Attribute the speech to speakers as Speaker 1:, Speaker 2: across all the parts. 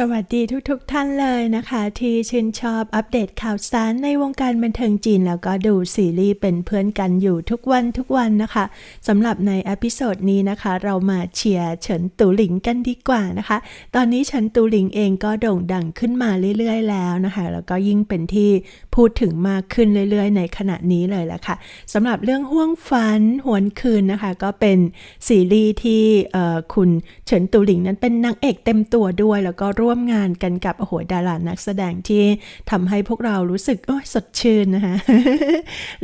Speaker 1: สวัสดีทุกๆทท่านเลยนะคะ ที่ชื่นชอบอัปเดตข่าวสารในวงการบันเทิงจีน แล้วก็ดูซีรีส์เป็นเพื่อนกันอยู่ทุกวันทุกวันนะคะสำหรับในอพิโซดนี้นะคะ เรามาเชียร์เฉินตูหลิงกันดีกว่านะคะ ตอนนี้เฉินตูหลิงเองก็โด่งดังขึ้นมาเรื่อยๆ แล้วนะคะ แล้วก็ยิ่งเป็นที่พูดถึงมากขึ้นเรื่อยๆ ในขณะนี้เลยแหละค่ะสำหรับเรื่องห่วงฝันหวนคืนนะคะ ก็เป็นซีรีส์ที่คุณเฉินตูหลิงนั้นเป็นนางเอกเต็มตัวด้วยแล้วก็ร่ว่วมงานกันกับโอ้โหดารานักแสดงที่ทำให้พวกเรารู้สึกโอ้ยสดชื่นนะคะ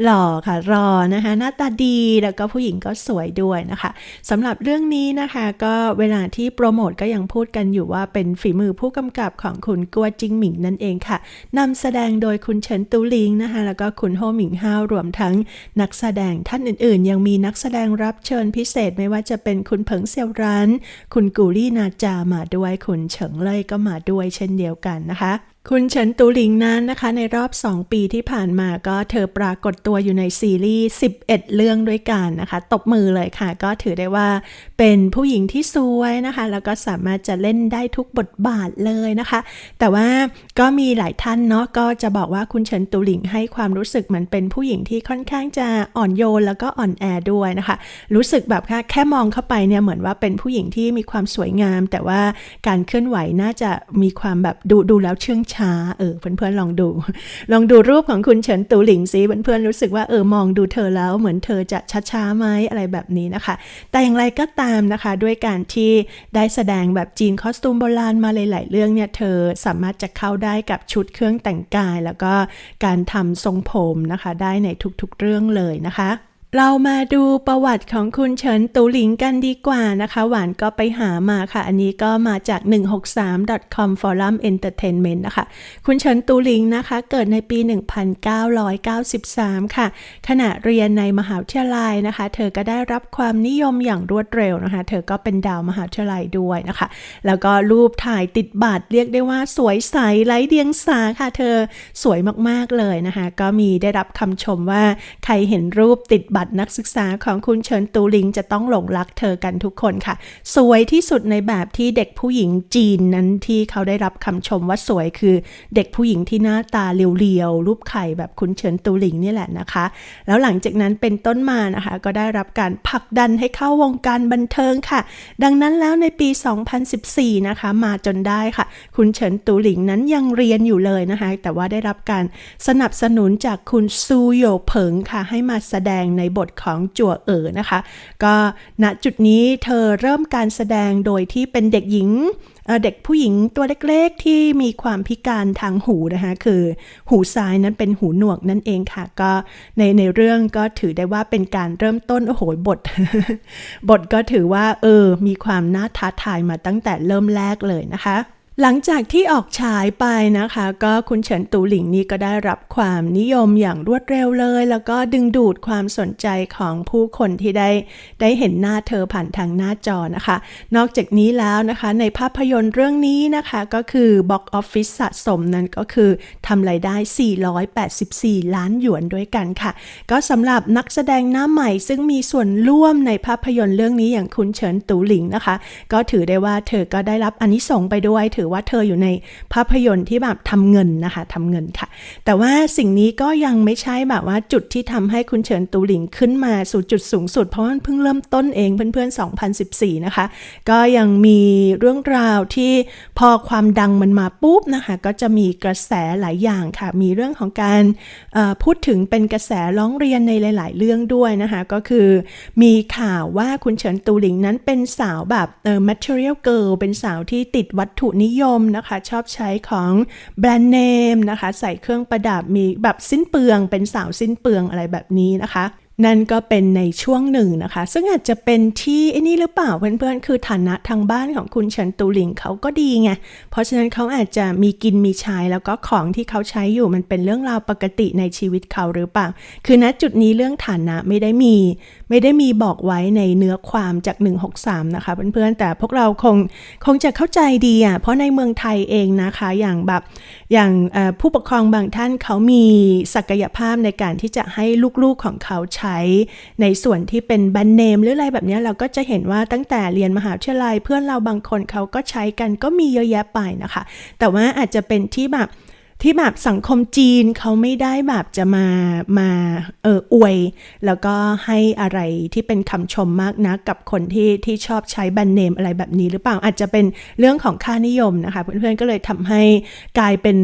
Speaker 1: หล่อค่ะรอนะคะหน้าตาดีแล้วก็ผู้หญิงก็สวยด้วยนะคะสำหรับเรื่องนี้นะคะก็เวลาที่โปรโมทก็ยังพูดกันอยู่ว่าเป็นฝีมือผู้กำกับของคุณกัวจิงหมิงนั่นเองค่ะนำแสดงโดยคุณเฉินตูหลิงนะคะแล้วก็คุณโฮหมิงฮาวรวมทั้งนักแสดงท่านอื่นๆ ยังมีนักแสดงรับเชิญพิเศษไม่ว่าจะเป็นคุณเผิงเซียวรันคุณกูลี่นาจามาด้วยคุณเฉิงเล่ยก็มาด้วยเช่นเดียวกันนะคะ คุณเฉินตูหลิงนั้นนะคะ ในรอบ 2 ปีที่ผ่านมาก็เธอปรากฏตัวอยู่ในซีรีส์ 11 เรื่องด้วยกันนะคะ ตบมือเลยค่ะ ก็ถือได้ว่าเป็นผู้หญิงที่สวยนะคะ แล้วก็สามารถจะเล่นได้ทุกบทบาทเลยนะคะ แต่ว่าก็มีหลายท่านเนาะก็จะบอกว่าคุณเฉินตูหลิงให้ความรู้สึกเหมือนเป็นผู้หญิงที่ค่อนข้างจะอ่อนโยนแล้วก็อ่อนแอด้วยนะคะ รู้สึกแบบค่ะแค่มองเข้าไปเนี่ยเหมือนว่าเป็นผู้หญิงที่มีความสวยงาม แต่ว่าการเคลื่อนไหวน่าจะมีความแบบดูดูแล้วเชื่องช้าเออเพื่อนๆลองดู ลองดูรูปของคุณเฉินตูหลิงซิเพื่อนๆรู้สึกว่าเออมองดูเธอแล้วเหมือนเธอจะช้าๆไหมอะไรแบบนี้นะคะ แต่อย่างไรก็ตามนะคะ ด้วยการที่ได้แสดงแบบจีนคอสตูมโบราณมาหลายๆเรื่องเนี่ยเธอสามารถจะเข้าได้กับชุดเครื่องแต่งกาย แล้วก็การทำทรงผมนะคะ ได้ในทุกๆเรื่องเลยนะคะ เรามาดูประวัติของคุณเฉินตูหลิงกันดีกว่านะคะ หวานก็ไปหามาค่ะ อันนี้ก็มาจาก 163.com forum entertainment นะคะ คุณเฉินตูหลิงนะคะ เกิดในปี 1993 ค่ะ ขณะเรียนในมหาวิทยาลัยนะคะ เธอก็ได้รับความนิยมอย่างรวดเร็วนะคะ เธอก็เป็นดาวมหาวิทยาลัยด้วยนะคะ แล้วก็รูปถ่ายติดบัตรเรียกได้ว่าสวยใสไร้เดียงสาค่ะ เธอสวยมากๆเลยนะคะ ก็มีได้รับคำชมว่าใครเห็นรูปติดบัตรนักศึกษาของคุณเฉินตูลิงจะต้องหลงรักเธอกันทุกคนค่ะ สวยที่สุดในแบบที่เด็กผู้หญิงจีนนั้นที่เขาได้รับคำชมว่าสวยคือ เด็กผู้หญิงที่หน้าตาเรียวๆรูปไข่แบบคุณเฉินตูหลิงนี่แหละนะคะ แล้วหลังจากนั้นเป็นต้นมานะคะ ก็ได้รับการผลักดันให้เข้าวงการบันเทิงค่ะ ดังนั้นแล้วในปี 2014 นะคะ มาจนได้ค่ะ คุณเฉินตูหลิงนั้นยังเรียนอยู่เลยนะคะ แต่ว่าได้รับการสนับสนุนจากคุณซูโยเผิงค่ะ ให้มาแสดงในบทของจั่วเอ๋อนะคะ ก็ณจุดนี้เธอเริ่มการแสดงโดยที่เป็นเด็กหญิงเอ่อเด็กผู้หญิงตัวเล็กๆที่มีความพิการทางหูนะคะคือหูซ้ายนั้นเป็นหูหนวกนั่นเองค่ะ ก็ในในเรื่องก็ถือได้ว่าเป็นการเริ่มต้นโอ้โหบท บทก็ถือว่าเออมีความน่าท้าทายมาตั้งแต่เริ่มแรกเลยนะคะ หลังจากที่ออกฉายไปนะคะ ก็คุณเฉินตูหลิงนี่ก็ได้รับความนิยมอย่างรวดเร็วเลย แล้วก็ดึงดูดความสนใจของผู้คนที่ได้ได้เห็นหน้าเธอผ่านทางหน้าจอนะคะ นอกจากนี้แล้วนะคะในภาพยนตร์เรื่องนี้นะคะก็คือ Box Office สะสมนั้นก็คือทำรายได้ 484 ล้านหยวนด้วยกันค่ะ ก็สำหรับนักแสดงหน้าใหม่ซึ่งมีส่วนร่วมในภาพยนตร์เรื่องนี้อย่างคุณเฉินตูหลิงนะคะ ก็ถือได้ว่าเธอก็ได้รับอานิสงส์ไปด้วยถือว่าเธออยู่ในภาพยนตร์ที่แบบทำเงินนะคะทำเงินค่ะ แต่ว่าสิ่งนี้ก็ยังไม่ใช่แบบว่าจุดที่ทำให้คุณเฉินตูหลิงขึ้นมาสู่จุดสูงสุด เพราะมันเพิ่งเริ่มต้นเองเพื่อนๆ 2014 นะคะ ก็ยังมีเรื่องราวที่พอความดังมันมาปุ๊บนะคะ ก็จะมีกระแสหลายอย่างค่ะ มีเรื่องของการพูดถึงเป็นกระแสร้องเรียนในหลาย ๆ เรื่องด้วยนะคะ ก็คือมีข่าวว่าคุณเฉินตูหลิงนั้นเป็นสาวแบบเอ่อ material girl เป็นสาวที่ติดวัตถุนิยมนะคะ ชอบใช้ของแบรนด์เนมนะคะ ใส่เครื่องประดับมีแบบสิ้นเปลือง เป็นสาวสิ้นเปลืองอะไรแบบนี้นะคะ นั่นก็เป็นในช่วงหนึ่งนะคะ ซึ่งอาจจะเป็นที่ไอ้นี่หรือเปล่าเพื่อนๆ คือฐานะทางบ้านของคุณเฉินตูหลิงเขาก็ดีไง เพราะฉะนั้นเขาอาจจะมีกินมีใช้แล้วก็ของที่เขาใช้อยู่มันเป็นเรื่องราวปกติในชีวิตเขาหรือเปล่า คือณจุดนี้เรื่องฐานะไม่ได้มี ไม่ได้มีบอกไว้ในเนื้อความจาก 163 นะคะเพื่อนๆ แต่พวกเราคงคงจะเข้าใจดีอะ เพราะในเมืองไทยเองนะคะอย่างแบบอย่างผู้ปกครองบางท่านเขามีศักยภาพในการที่จะให้ลูกๆของเขาใช้ในส่วนที่เป็นแบรนด์เนมหรืออะไรแบบนี้เราก็จะเห็นว่าตั้งแต่เรียนมหาวิทยาลัยเพื่อนเราบางคนเขาก็ใช้กันก็มีเยอะแยะไปนะคะ แต่ว่าอาจจะเป็นที่แบบที่แบบสังคมจีนเขาไม่ได้แบบจะมามาเอออวย แล้วก็ให้อะไรที่เป็นคำชมมากนะกับคนที่ที่ชอบใช้แบรนด์เนมอะไรแบบนี้หรือเปล่าอาจจะเป็นเรื่องของค่านิยมนะคะ เพื่อนๆก็เลยทำให้กลายเป็น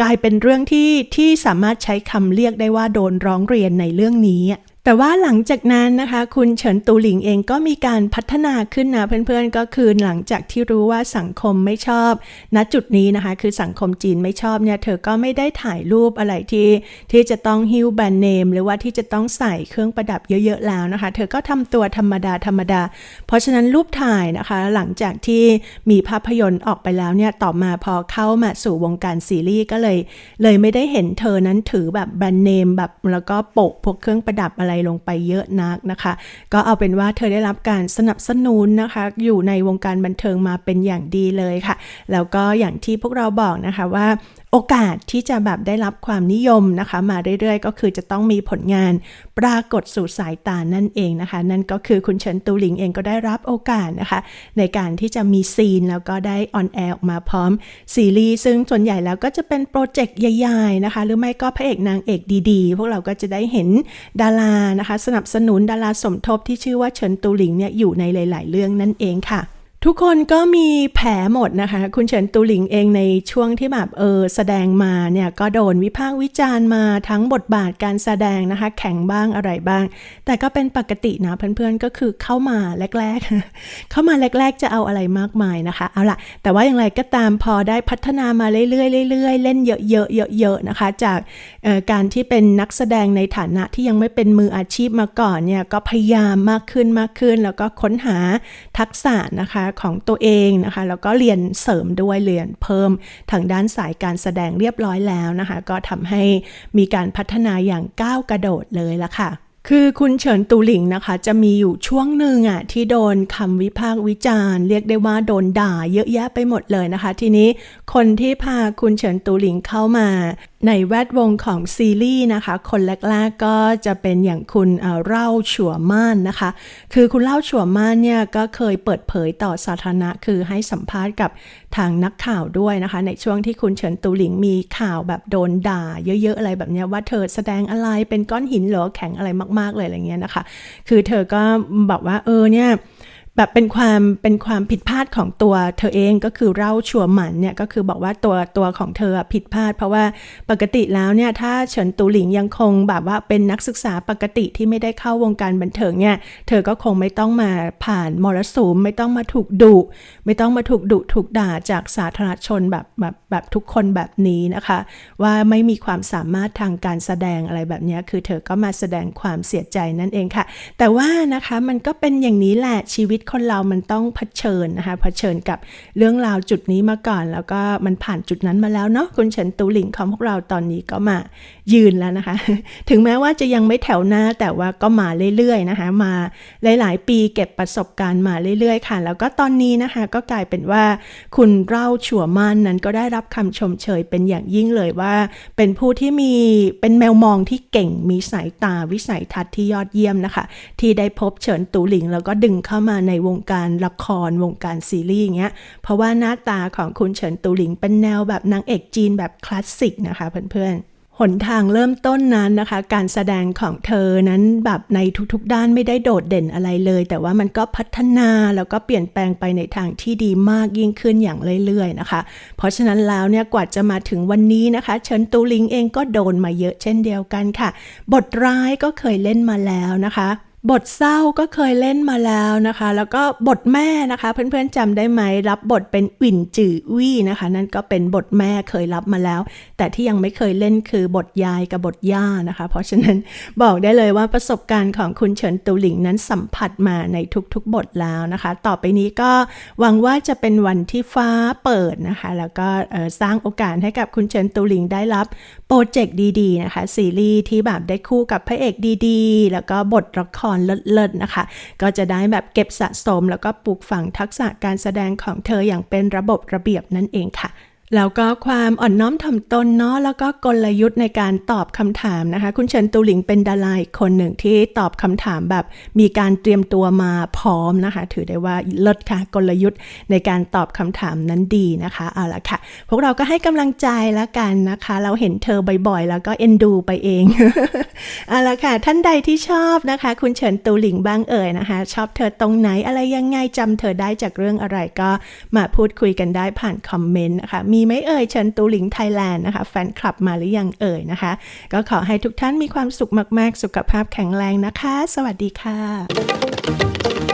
Speaker 1: กลายเป็นเรื่องที่ที่สามารถใช้คำเรียกได้ว่าโดนร้องเรียนในเรื่องนี้ แต่ว่าหลังจากนั้นนะคะ คุณเฉินตูหลิงเองก็มีการพัฒนาขึ้นนะเพื่อนๆก็คือหลังจากที่รู้ว่าสังคมไม่ชอบณจุดนี้นะคะ คือสังคมจีนไม่ชอบเนี่ยเธอก็ไม่ได้ถ่ายรูปอะไรที่ ที่จะต้องฮิ้วแบรนด์เนม หรือว่าที่จะต้องใส่เครื่องประดับเยอะๆแล้วนะคะ เธอก็ทำตัวธรรมดาธรรมดา เพราะฉะนั้นรูปถ่ายนะคะ หลังจากที่มีภาพยนตร์ออกไปแล้วเนี่ยต่อมาพอเข้ามาสู่วงการซีรีส์ก็เลย เลยไม่ได้เห็นเธอนั้นถือแบบแบรนด์เนมแบบแล้วก็โปะพวกเครื่องประดับอะไรลงไปเยอะนักนะคะ ก็เอาเป็นว่าเธอได้รับการสนับสนุนนะคะ อยู่ในวงการบันเทิงมาเป็นอย่างดีเลยค่ะ แล้วก็อย่างที่พวกเราบอกนะคะว่าโอกาสที่จะแบบได้รับความนิยมนะคะ มาเรื่อยๆ ก็คือจะต้องมีผลงานปรากฏสู่สายตานั่นเองนะคะ นั่นก็คือคุณเฉินตูหลิงเองก็ได้รับโอกาสนะคะ ในการที่จะมีซีนแล้วก็ได้ออนแอร์ออกมาพร้อมซีรีส์ซึ่งส่วนใหญ่แล้วก็จะเป็นโปรเจกต์ใหญ่ๆนะคะ หรือไม่ก็พระเอกนางเอกดีๆ พวกเราก็จะได้เห็นดารานะคะ สนับสนุนดาราสมทบที่ชื่อว่าเฉินตูหลิงเนี่ยอยู่ในหลาย ๆ เรื่องนั่นเองค่ะ ทุกคนก็มีแผลหมดนะคะ คุณเฉินตูหลิงเองในช่วงที่แบบเออแสดงมาเนี่ยก็โดนวิพากษ์วิจารณ์มาทั้งบทบาทการแสดงนะคะ แข็งบ้างอะไรบ้าง แต่ก็เป็นปกตินะเพื่อนๆก็คือเข้ามาแรกๆ เข้ามาแรกๆจะเอาอะไรมากมายนะคะ เอาละแต่ว่าอย่างไรก็ตามพอได้พัฒนามาเรื่อยๆเรื่อยๆเล่นเยอะๆเยอะๆนะคะ จากออการที่เป็นนักแสดงในฐานะที่ยังไม่เป็นมืออาชีพมาก่อนเนี่ยก็พยายามมากขึ้นมากขึ้น แล้วก็ค้นหาทักษะนะคะของตัวเองนะคะ แล้วก็เรียนเสริมด้วยเรียนเพิ่มทางด้านสายการแสดงเรียบร้อยแล้วนะคะ ก็ทำให้มีการพัฒนาอย่างก้าวกระโดดเลยละค่ะคือคุณเฉินตูหลิงนะคะ จะมีอยู่ช่วงหนึ่งอะที่โดนคำวิพากษ์วิจารณ์ เรียกได้ว่าโดนด่าเยอะแยะไปหมดเลยนะคะ ทีนี้คนที่พาคุณเฉินตูหลิงเข้ามา ในแวดวงของซีรีส์นะคะ คนแรกๆก็จะเป็นอย่างคุณเอ่อเล่าฉัวม่านนะคะ คือคุณเล่าฉัวม่านเนี่ยก็เคยเปิดเผยต่อสาธารณะ คือให้สัมภาษณ์กับทางนักข่าวด้วยนะคะ ในช่วงที่คุณเฉินตูหลิงมีข่าวแบบโดนด่า เยอะๆอะไรแบบนี้ว่าเธอแสดงอะไรเป็นก้อนหินหรอแข็งอะไรมากๆเลยอะไรเงี้ยนะคะ คือเธอก็บอกว่าเออเนี่ย แบบเป็นความเป็นความผิดพลาดของตัวเธอเองก็คือเล่าชัวหมันเนี่ยก็คือบอกว่าตัวตัวของเธอผิดพลาด เพราะว่าปกติแล้วเนี่ยถ้าเฉินตูหลิงยังคงแบบว่าเป็นนักศึกษาปกติที่ไม่ได้เข้าวงการบันเทิงเนี่ยเธอก็คงไม่ต้องมาผ่านมรสุมไม่ต้องมาถูกดุไม่ต้องมาถูกดุถูกด่าจากสาธารณชนแบบแบบแบบทุกคนแบบนี้นะคะ ว่าไม่มีความสามารถทางการแสดงอะไรแบบนี้คือเธอก็มาแสดงความเสียใจนั่นเองค่ะ แต่ว่านะคะมันก็เป็นอย่างนี้แหละชีวิตคนเรามันต้องเผชิญนะคะเผชิญกับเรื่องราวจุดนี้มาก่อน แล้วก็มันผ่านจุดนั้นมาแล้วเนาะคุณเฉินตูหลิงของพวกเราตอนนี้ก็มายืนแล้วนะคะ ถึงแม้ว่าจะยังไม่แถวหน้าแต่ว่าก็มาเรื่อยๆนะคะ มาหลาย ๆ ปีเก็บประสบการณ์มาเรื่อย ๆ ค่ะ แล้วก็ตอนนี้นะคะก็กลายเป็นว่าคุณเล่าชัวมันนั้นก็ได้รับคำชมเชยเป็นอย่างยิ่งเลยว่า เป็นผู้ที่มีเป็นแมวมองที่เก่งมีสายตาวิสัยทัศน์ที่ยอดเยี่ยมนะคะ ที่ได้พบเฉินตูหลิง แล้วก็ดึงเข้ามาในในวงการละครวงการซีรีส์อย่างเงี้ย เพราะว่าหน้าตาของคุณเฉินตูหลิงเป็นแนวแบบนางเอกจีนแบบคลาสสิกนะคะเพื่อนๆหนทางเริ่มต้นนั้นนะคะ การแสดงของเธอนั้นแบบในทุกๆ ด้านไม่ได้โดดเด่นอะไรเลย แต่ว่ามันก็พัฒนาแล้วก็เปลี่ยนแปลงไปในทางที่ดีมากยิ่งขึ้นอย่างเรื่อยๆนะคะ เพราะฉะนั้นแล้วเนี่ยกว่าจะมาถึงวันนี้นะคะเฉินตูหลิงเองก็โดนมาเยอะเช่นเดียวกันค่ะ บทร้ายก็เคยเล่นมาแล้วนะคะ บทเศร้าก็เคยเล่นมาแล้วนะคะ แล้วก็บทแม่นะคะ เพื่อนๆจำได้ไหมรับบทเป็นอิ่นจือวี่นะคะ นั่นก็เป็นบทแม่เคยรับมาแล้ว แต่ที่ยังไม่เคยเล่นคือบทยายกับบทย่านะคะ เพราะฉะนั้นบอกได้เลยว่าประสบการณ์ของคุณเฉินตูหลิงนั้นสัมผัสมาในทุกๆบทแล้วนะคะ ต่อไปนี้ก็หวังว่าจะเป็นวันที่ฟ้าเปิดนะคะ แล้วก็สร้างโอกาสให้กับคุณเฉินตูหลิงได้รับโปรเจกต์ดีๆนะคะซีรีส์ที่แบบได้คู่กับพระเอกดีๆ แล้วก็บทละครเลิศๆนะคะ ก็จะได้แบบเก็บสะสมแล้วก็ปลูกฝังทักษะการแสดงของเธออย่างเป็นระบบระเบียบนั่นเองค่ะ แล้วก็ความอ่อนน้อมถ่อมตนเนาะแล้วก็กลยุทธ์ในการตอบคำถามนะคะ คุณเฉินตูหลิงเป็นดาราอีกคนหนึ่งที่ตอบคำถามแบบ มีการเตรียมตัวมาพร้อมนะคะ ถือได้ว่าเลิศค่ะ กลยุทธ์ในการตอบคำถามนั้นดีนะคะเอาละค่ะ พวกเราก็ให้กำลังใจแล้วกันนะคะ เราเห็นเธอบ่อยๆ แล้วก็เอ็นดูไปเองเอาละค่ะ ท่านใดที่ชอบนะคะ คุณเฉินตูหลิงบ้างเอ่ยนะคะ ชอบเธอตรงไหนอะไรยังไงจำเธอได้จากเรื่องอะไรก็มาพูดคุยกันได้ผ่านคอมเมนต์นะคะมีมีไหมเอ่ยเฉินตูหลิงไทยแลนด์นะคะ แฟนคลับมาหรือยังเอ่ยนะคะ ก็ขอให้ทุกท่านมีความสุขมาก ๆ สุขภาพแข็งแรงนะคะ สวัสดีค่ะ